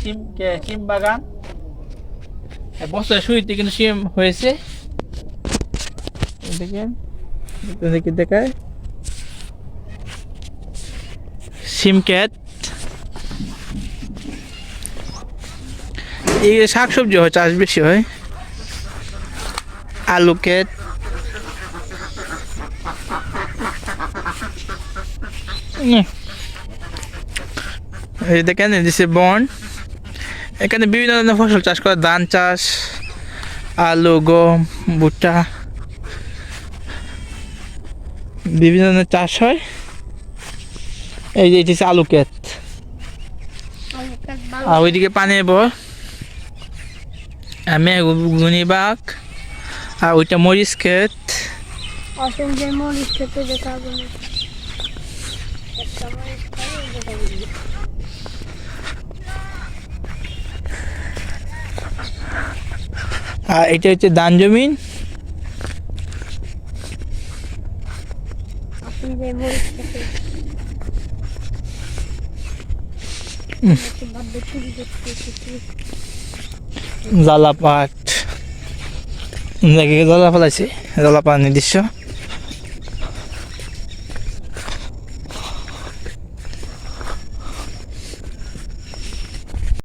সিম সিম বাগান। বছরের শুরুতে কিন্তু সিম হয়েছে। দেখেন দেখি দেখায়? সিম ক্যাট এই শাক সবজি হয়, চাষ বেশি হয়। আলু ক্ষেত। দেখেন দিছে বন। এখানে বিভিন্ন ধরনের ফসল চাষ করে ধান চাষ আলু গম ভুট্টা বিভিন্ন ধরনের চাষ হয়। এই যে এটি হচ্ছে আলু ক্ষেত। আর ওইদিকে পানি বর মেঘুনি বাঘ। আর ওইটা মরিচ ক্ষেত। মরিচ আর এটা হচ্ছে দান জমিন। জলাপাট। জায়গায় জলাপাত আছে জলাপাত নির্দিষ্ট।